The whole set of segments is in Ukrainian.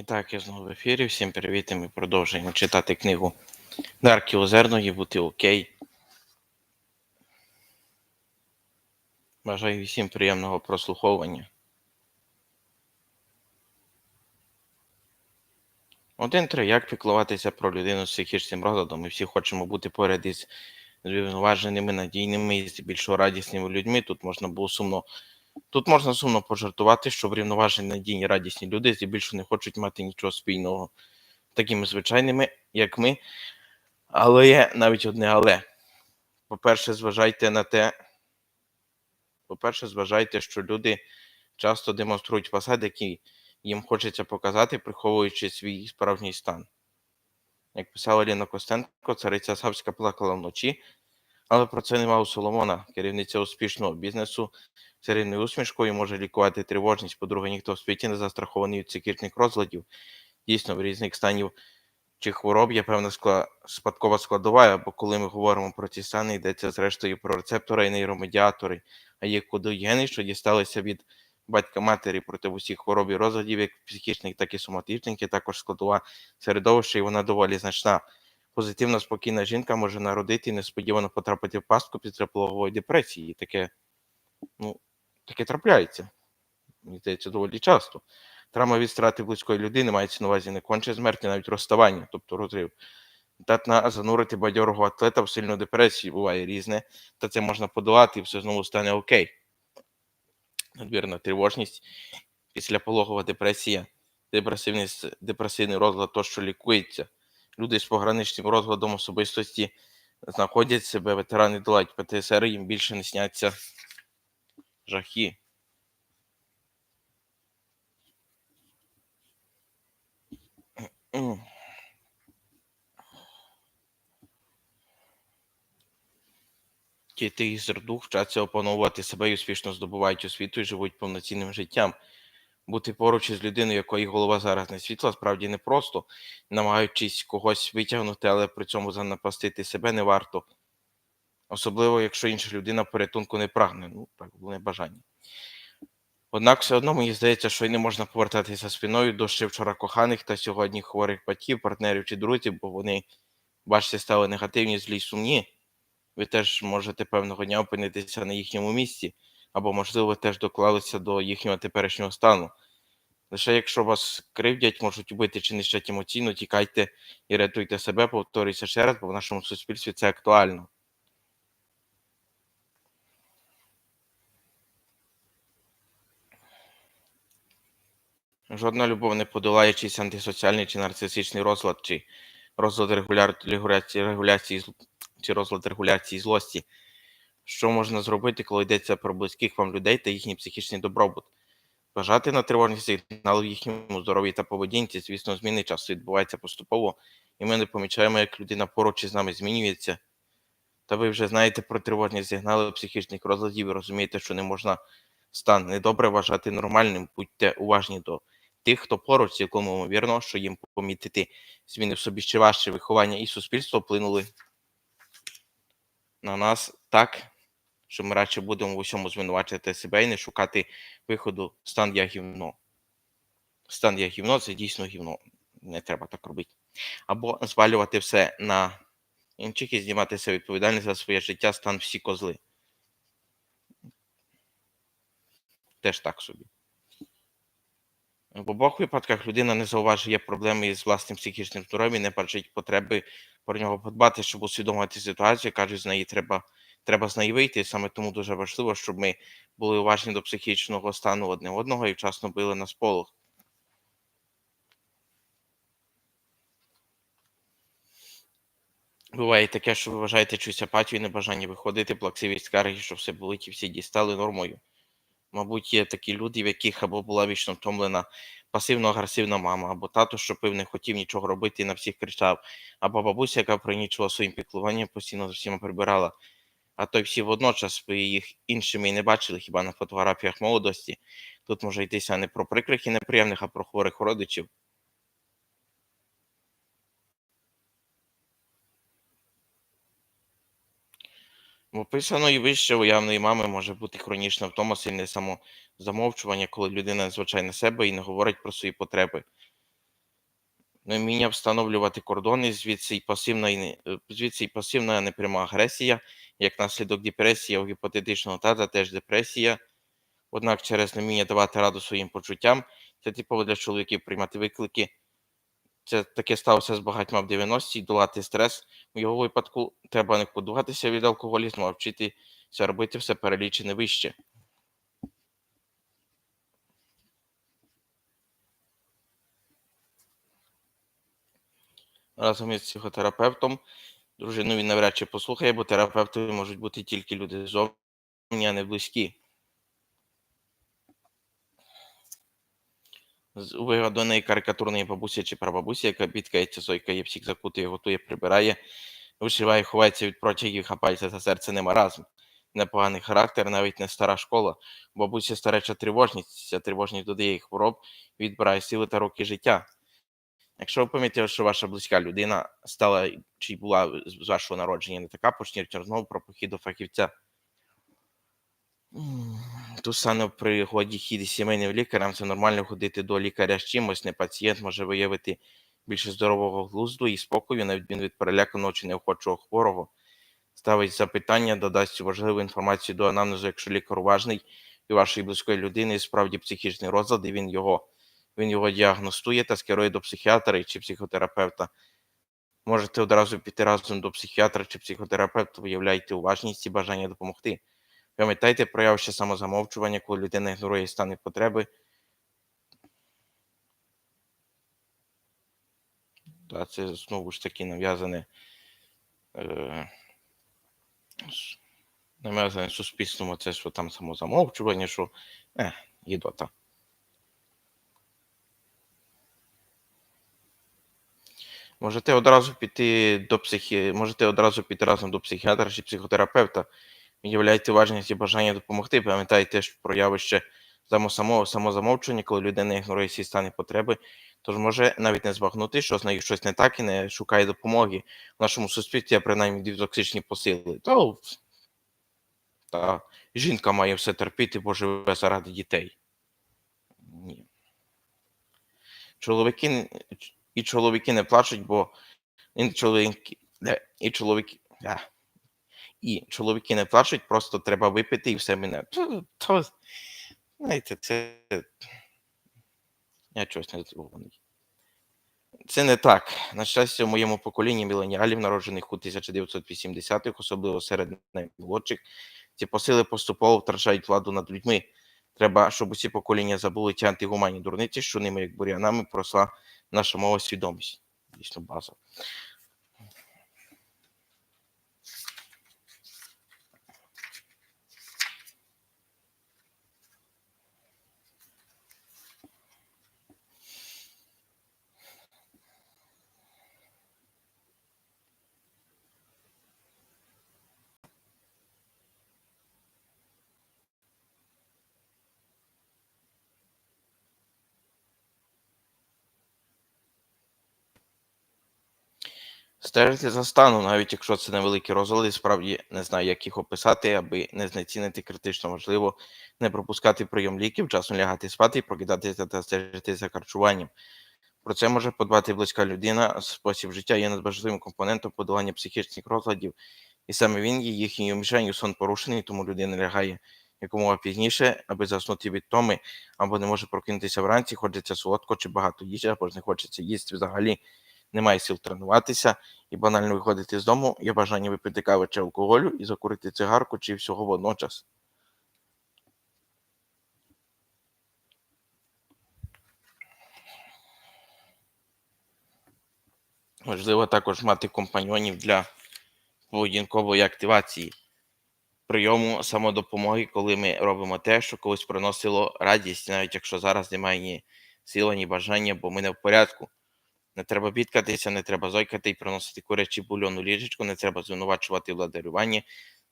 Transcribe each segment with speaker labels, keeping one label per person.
Speaker 1: І так, я знову в ефірі. Всім привіт, і ми продовжуємо читати книгу Дарки Озерної Бути Окей. Бажаю всім приємного прослуховування. Один три. Як піклуватися про людину з психічним розладом? Ми всі хочемо бути поряд із звинуваженими, надійними і здебільшого радісними людьми. Тут можна було сумно. Тут можна сумно пожартувати, що врівноважені надійні радісні люди здебільшого не хочуть мати нічого спільного такими звичайними, як ми. Але є навіть одне але. По-перше, зважайте на те, по-перше, зважайте, що люди часто демонструють фасад, який їм хочеться показати, приховуючи свій справжній стан. Як писала Ліна Костенко, цариця Савська плакала вночі, але про це нема у Соломона, керівниця успішного бізнесу, з рівною усмішкою може лікувати тривожність. По-друге, ніхто в світі не застрахований від психічних розладів. Дійсно, в різних станів чи хвороб є певна скла... спадкова складова, або коли ми говоримо про ці стани, йдеться зрештою про рецептори і нейромедіатори, а є кодують гени, що дісталися від батька матері проти усіх хвороб і розладів, як психічних, так і соматичних, є також складова середовища, і вона доволі значна. Позитивна, спокійна жінка може народити і несподівано потрапити в пастку після пологової депресії. Таке, ну, таке трапляється. Мені здається, доволі часто. Травма від страти близької людини мається на увазі не конче смерті, навіть розставання, тобто розрив. Здатна занурити бадьорого атлета в сильну депресію буває різне, та це можна подолати і все знову стане окей. Надмірна тривожність, післяпологова депресія, депресивний, депресивний розлад, то, що лікується. Люди з пограничним розладом особистості знаходять себе, ветерани долають ПТСР, їм більше не сняться жахи. Діти із роду вчаться опановувати себе і успішно здобувають освіту і живуть повноцінним життям. Бути поруч із людиною, якої голова зараз не світла, справді непросто, намагаючись когось витягнути, але при цьому занапастити себе не варто. Особливо, якщо інша людина порятунку не прагне, ну так, було бажання. Однак все одно мені здається, що й не можна повертатися спиною до ще вчора коханих та сьогодні хворих батьків, партнерів чи друзів, бо вони, бачите, стали негативні, злі сумні. Ви теж можете певного дня опинитися на їхньому місці, або, можливо, теж доклалися до їхнього теперішнього стану. Лише якщо вас кривдять, можуть убити чи нищать емоційно, тікайте і рятуйте себе, повторюйся ще раз, бо в нашому суспільстві це актуально. Жодна любов не подолає чийсь антисоціальний чи нарцисичний розлад, чи розлад регуляції, регуляції чи розлад регуляції злості. Що можна зробити, коли йдеться про близьких вам людей та їхній психічний добробут? Бажати на тривожні сигнали в їхньому здоров'ї та поведінці, звісно, зміни часу відбувається поступово, і ми не помічаємо, як людина поруч із нами змінюється. Та ви вже знаєте про тривожні сигнали психічних розладів і розумієте, що не можна стан недобре вважати нормальним. Будьте уважні до тих, хто поруч, цілком ймовірно, що їм помітити зміни в собі ще важче виховання і суспільство вплинули на нас так, що ми радше будемо в усьому звинувачувати себе і не шукати виходу стан я гівно. Стан я гівно це дійсно гівно. Не треба так робити. Або звалювати все на інших і зніматися відповідальність за своє життя, стан всі козли. Теж так собі. В обох випадках людина не зауважує проблеми із власним психічним здоров'ям не бачить потреби про нього подбати, щоб усвідомити ситуацію. Кажуть, з неї треба, треба з неї вийти. Саме тому дуже важливо, щоб ми були уважні до психічного стану одне одного і вчасно били на сполох. Буває таке, що ви вважаєте чусь апатію небажання виходити, плаксивість скарги, що все болить і всі дістали нормою. Мабуть, є такі люди, в яких або була вічно втомлена пасивно-агресивна мама, або тато, що пив, не хотів нічого робити і на всіх кричав, або бабуся, яка прийнічила своїм піклуванням, постійно за всіма прибирала. А то й всі водночас ви їх іншими і не бачили хіба на фотографіях молодості. Тут може йтися не про прикрих і неприємних, а про хворих родичів. Описаної вище уявної мами може бути хронічна втома, сильне самозамовчування, коли людина незвичайна себе і не говорить про свої потреби. Невміння встановлювати кордони, звідси й пасивна е, звідси й пасивна непряма агресія, як наслідок депресія у гіпотетичного тата теж депресія. Однак через невміння давати раду своїм почуттям, це типово для чоловіків приймати виклики. Це таке сталося з багатьма в 90-ті, долати стрес. В його випадку треба не подуватися від алкоголізму, а вчитися робити все перелічене вище. Разом із психотерапевтом дружину він навряд чи послухає, бо терапевтами можуть бути тільки люди зовні, а не близькі. З вигаданої карикатурної бабусі чи прабабусі, яка бідкається, зойкає, всіх закутує, готує, прибирає, вишиває, ховається від протягів, хапається за серце не маразм. Непоганий характер, навіть не стара школа. У бабусі стареча тривожність, ця тривожність додає їй хвороб, відбирає сили та роки життя. Якщо ви помітили, що ваша близька людина стала чи була з вашого народження не така, почніть розмову про похід до фахівця. Тут саме при ході хід сімейним лікарем це нормально ходити до лікаря з чимось, не пацієнт може виявити більше здорового глузду і спокою, на відміну від переляканого чи неохочого хворого. Ставить запитання, додасть важливу інформацію до анамнезу, якщо лікар уважний і вашої близької людини справді психічний розлад, і він його, він його діагностує та скерує до психіатра чи психотерапевта. Можете одразу піти разом до психіатра чи психотерапевта, виявляйте уважність і бажання допомогти. Пам'ятайте про явище самозамовчування, коли людина ігнорує стани потреби. Та це знову ж таки нав'язане, е, нав'язане суспільством, це що там самозамовчування, що е, гідота. Можете одразу піти до психі... можете одразу піти разом до психіатра чи психотерапевта. Виявляйте важність і бажання допомогти. Пам'ятайте про явище самого самозамовчування, коли людина ігнорує всі стани потреби, тож може навіть не збагнути, що з нею щось не так і не шукає допомоги. В нашому суспільстві є принаймні дві токсичні посили. То та жінка має все терпіти, бо живе заради дітей. Ні. Чоловіки і чоловіки не плачуть, бо і чоловіки, і чоловіки, і чоловіки не плачуть, просто треба випити і все мене. То, то, знаєте, це. Я чогось не здивований. Це не так. На щастя, в моєму поколінні міленіалів, народжених у 1980-х, особливо серед наймолодших, ці посили поступово втрачають владу над людьми. Треба, щоб усі покоління забули ті антигуманні дурниці, що ними, як бур'янами, просла наша мова свідомість. Дійсно, база. Стежити за станом, навіть якщо це невеликі розлади, справді не знаю, як їх описати, аби не знецінити критично важливо, не пропускати прийом ліків, вчасно лягати спати і прокидатися та стежити за харчуванням. Про це може подбати близька людина. Спосіб життя є надважливим компонентом подолання психічних розладів, і саме він є їхньою мішенью сон порушений, тому людина лягає якомога пізніше, аби заснути від томи, або не може прокинутися вранці, хочеться солодко чи багато їжі, або ж не хочеться їсти взагалі. Немає сил тренуватися і банально виходити з дому, є бажання випити кави чи алкоголю і закурити цигарку чи всього водночас. Важливо також мати компаньйонів для поведінкової активації, прийому самодопомоги, коли ми робимо те, що колись приносило радість, навіть якщо зараз немає ні сили, ні бажання, бо ми не в порядку. Не треба бідкатися, не треба зойкати і приносити курячі бульон у ліжечку, не треба звинувачувати владарювання.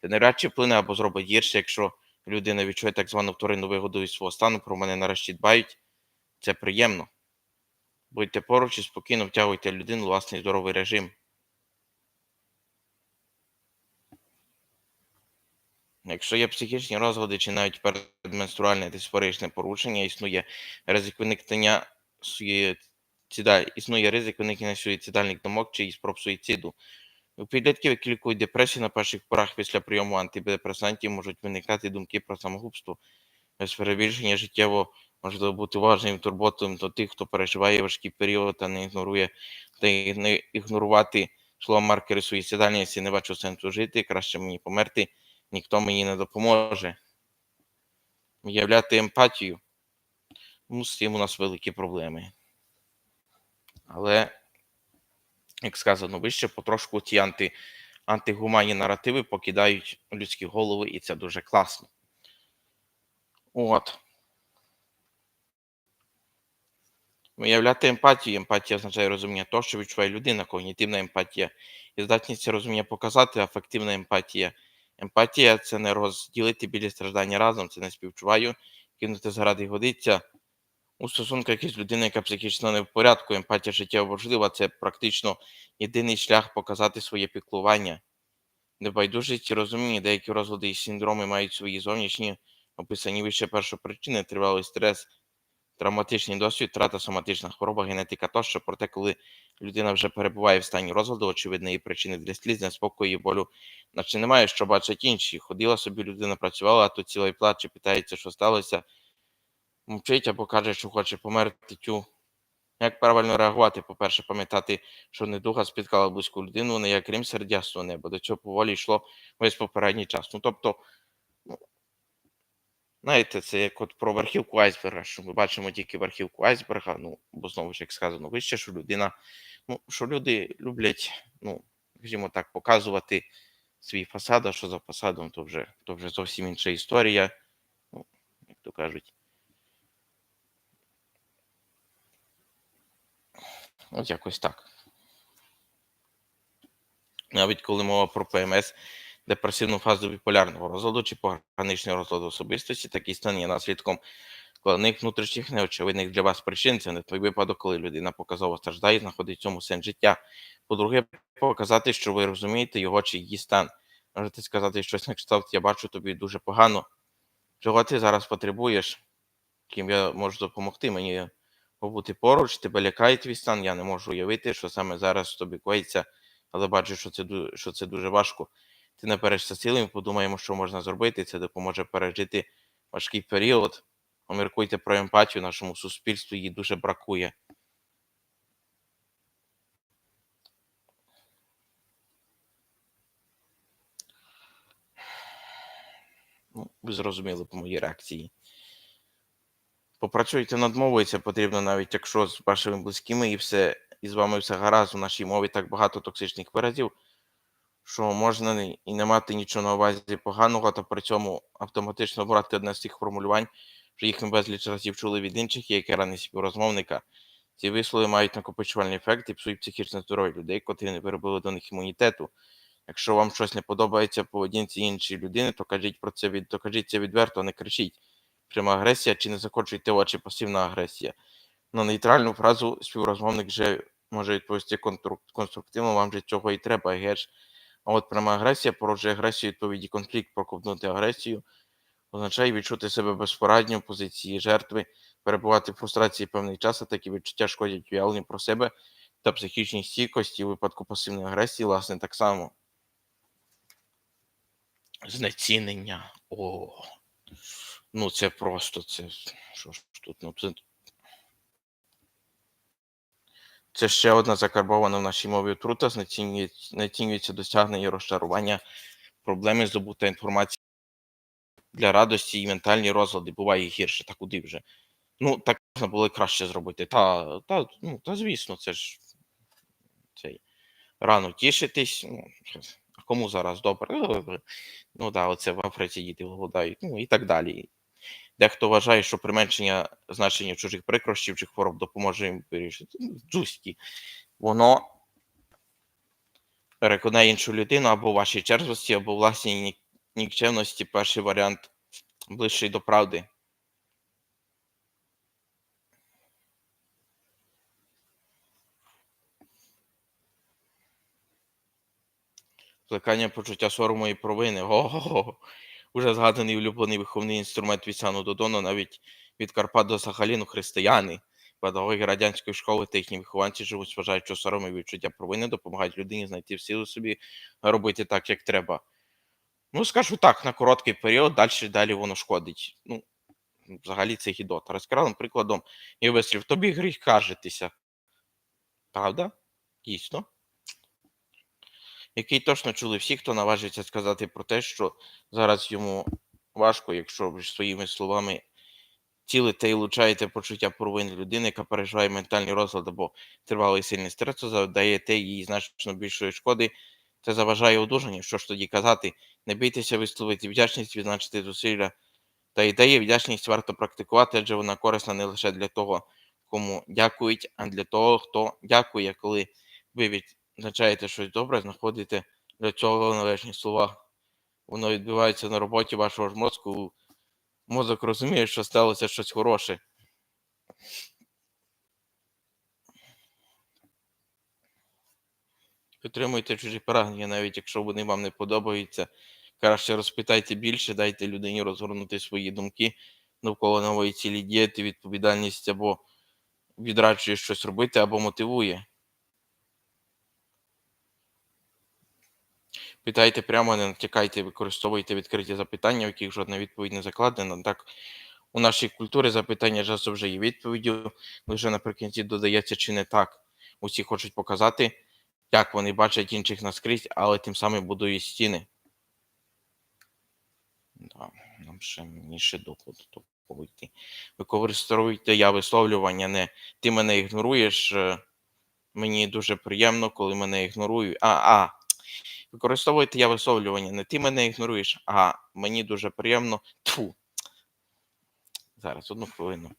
Speaker 1: Це навряд чи вплине або зробить гірше, якщо людина відчує так звану вторинну вигоду від свого стану, про мене нарешті дбають. Це приємно. Будьте поруч і спокійно втягуйте людину в власний здоровий режим. Якщо є психічні розлади чи навіть передменструальне дисфоричне порушення, існує ризик виникнення суїцида... існує ризик виникнення суїцидальних думок чи спроб суїциду. У підлітків, які лікують депресію на перших порах після прийому антидепресантів, можуть виникати думки про самогубство. Без перебільшення життєво можливо бути уважним турботою до тих, хто переживає важкий період та не ігнорує та не ігнорувати слова маркери суїцидальності, не бачу сенсу жити, краще мені померти, ніхто мені не допоможе. Виявляти емпатію. Ну, з цим у нас великі проблеми. Але, як сказано вище, потрошку ці анти, антигуманні наративи покидають людські голови, і це дуже класно. От. Виявляти емпатію. Емпатія означає розуміння того, що відчуває людина, когнітивна емпатія і здатність розуміння показати, афективна емпатія. Емпатія це не розділити білі страждання разом, це не співчуваю, кинути заради годиться. У стосунках із людиною, яка психічно не в порядку, емпатія життєво важлива, це практично єдиний шлях показати своє піклування. Небайдужість і розуміння, деякі розлади і синдроми мають свої зовнішні, описані вище першопричини, тривалий стрес, травматичний досвід, втрата соматична хвороба, генетика тощо. Проте, коли людина вже перебуває в стані розладу, очевидної причини для сліз, неспокою і болю, наче немає, що бачать інші. Ходила собі людина, працювала, а тут ціла і плаче, питається, що сталося, мовчить або каже, що хоче померти тю. Як правильно реагувати? По-перше, пам'ятати, що недуга спіткала близьку людину, не як рім сердяство небо. До цього поволі йшло весь попередній час. Ну, тобто, ну, знаєте, це як от про верхівку айсберга, що ми бачимо тільки верхівку айсберга, ну, бо знову ж як сказано вище, що людина, ну, що люди люблять, ну, скажімо так, показувати свій фасад, а що за фасадом, то вже, то вже зовсім інша історія. Ну, як то кажуть. От якось так. Навіть коли мова про ПМС, депресивну фазу біполярного розладу чи пограничного розладу особистості, такий стан є наслідком складних внутрішніх неочевидних для вас причин. Це не той випадок, коли людина показово страждає знаходить в цьому сенс життя. По-друге, показати, що ви розумієте його чи її стан. Можете сказати щось на кшталт, я бачу тобі дуже погано. Чого ти зараз потребуєш? Ким я можу допомогти мені побути поруч, тебе лякає твій стан, я не можу уявити, що саме зараз тобі коїться, але бачу, що це, що це дуже важко. Ти наперешся силами, подумаємо, що можна зробити. Це допоможе пережити важкий період. Поміркуйте про емпатію нашому суспільству, її дуже бракує. Ну, ви зрозуміли по моїй реакції. Попрацюйте над мовою, це потрібно навіть якщо з вашими близькими і все, і з вами все гаразд у нашій мові так багато токсичних виразів, що можна і не мати нічого на увазі поганого, та при цьому автоматично брати одне з цих формулювань, що їх ми безліч разів чули від інших, як і ранні співрозмовника. Ці вислови мають накопичувальний ефект і псують психічне здоров'я людей, котрі не виробили до них імунітету. Якщо вам щось не подобається поведінці іншої людини, то кажіть про це від то кажіть це відверто, не кричіть. Пряма агресія чи не закочуйте очі пасивна агресія. На нейтральну фразу співрозмовник вже може відповісти конструктивно, вам же цього і треба, геш. А от пряма агресія породжує агресію відповіді конфлікт, проковтнути агресію, означає відчути себе безпорадньо в позиції жертви, перебувати в фрустрації певний час, а такі відчуття шкодять уявленню про себе та психічній стійкості у випадку пасивної агресії, власне, так само. Знецінення. О. Ну, це просто це. Що ж тут? Ну, це, це ще одна закарбована в нашій мові отрута, знецінюється досягнення і розчарування, проблеми здобута інформації для радості і ментальні розлади. Буває гірше, та куди вже. Ну, так можна було краще зробити. Та, та, ну, та звісно, це ж цей, рано тішитись. Ну, а кому зараз добре? Ну, так, оце в Африці діти голодають, ну і так далі. Дехто вважає, що применшення значення чужих прикрощів чи хвороб допоможе їм вирішити. Ну, Джусті. Воно переконає іншу людину або вашій черзості, або власній нік- нікчемності. Перший варіант ближчий до правди. Плекання почуття сорому і провини. Ого. Уже згаданий улюблений виховний інструмент від Сану Додона, навіть від Карпат до Сахаліну християни. Педагоги радянської школи та їхні вихованці живуть, вважають, що сором і відчуття провини допомагають людині знайти в силу собі робити так, як треба. Ну, скажу так, на короткий період, далі далі воно шкодить. Ну, взагалі це гідота. Розкривалим прикладом і вислів, тобі гріх кажетеся. Правда? Дійсно. Який точно чули всі, хто наважиться сказати про те, що зараз йому важко, якщо ви своїми словами цілите і лучаєте почуття провини людини, яка переживає ментальний розлад або тривалий сильний стрес, завдаєте їй значно більшої шкоди. Це заважає одужанню. Що ж тоді казати? Не бійтеся висловити вдячність, відзначити зусилля та ідеї. Вдячність варто практикувати, адже вона корисна не лише для того, кому дякують, а для того, хто дякує, коли ви відзначаєте щось добре, знаходите для цього належні слова. Воно відбувається на роботі вашого ж мозку. Мозок розуміє, що сталося щось хороше. Підтримуйте чужі прагнення, навіть якщо вони вам не подобаються. Краще розпитайте більше, дайте людині розгорнути свої думки навколо нової цілі діяти, відповідальність або відраджує щось робити, або мотивує. Питайте прямо, не натякайте, використовуйте відкриті запитання, в яких жодна відповідь не закладена. Так, у нашій культурі запитання часто вже є відповіддю, лише наприкінці додається чи не так. Усі хочуть показати, як вони бачать інших наскрізь, але тим самим будують стіни. Да, нам ще ще доходу такого. Використовуйте я висловлювання, не ти мене ігноруєш. е, Мені дуже приємно, коли мене ігнорують. А, а. Використовуйте я висловлювання, не ти мене ігноруєш, а мені дуже приємно. Тфу. Зараз одну хвилину.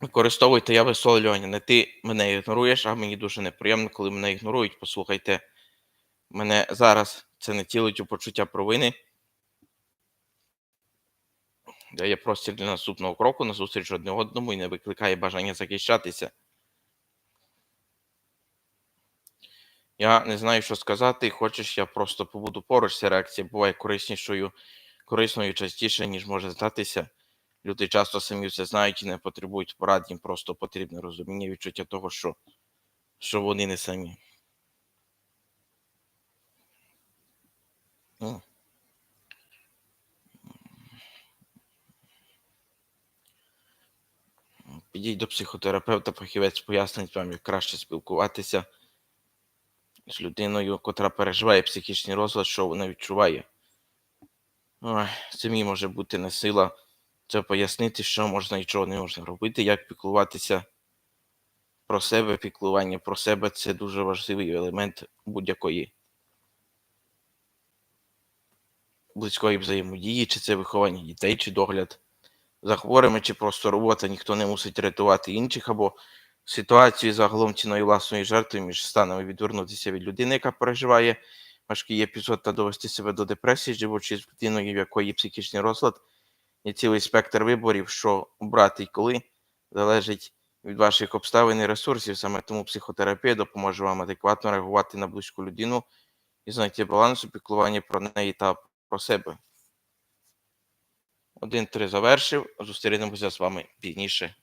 Speaker 1: Використовуйте я висловлювання. Не ти мене ігноруєш, а мені дуже неприємно, коли мене ігнорують. Послухайте, мене зараз це не цілить у почуття провини. Дає простір для наступного кроку назустріч одне одному і не викликає бажання захищатися. Я не знаю, що сказати. Хочеш, я просто побуду поруч. Ця реакція буває кориснішою, корисною частіше, ніж може здатися. Люди часто самі все знають і не потребують порад, їм просто потрібне розуміння, відчуття того, що, що вони не самі. Ну. Підіть до психотерапевта, фахівець пояснить вам, як краще спілкуватися з людиною, котра переживає психічний розлад, що вона відчуває. Ой, самі може бути не сила це пояснити, що можна і чого не можна робити, як піклуватися про себе, піклування про себе це дуже важливий елемент будь-якої близької взаємодії, чи це виховання дітей, чи догляд за хворими, чи просто робота, ніхто не мусить рятувати інших, або ситуацію загалом ціною власної жертви між станами відвернутися від людини, яка переживає важкий епізод та довести себе до депресії, живучи з людиною, в якої психічний розлад, є цілий спектр виборів, що обрати і коли, залежить від ваших обставин і ресурсів. Саме тому психотерапія допоможе вам адекватно реагувати на близьку людину і знайти баланс у про неї та про себе. Один-три завершив. Зустрінемося з вами пізніше.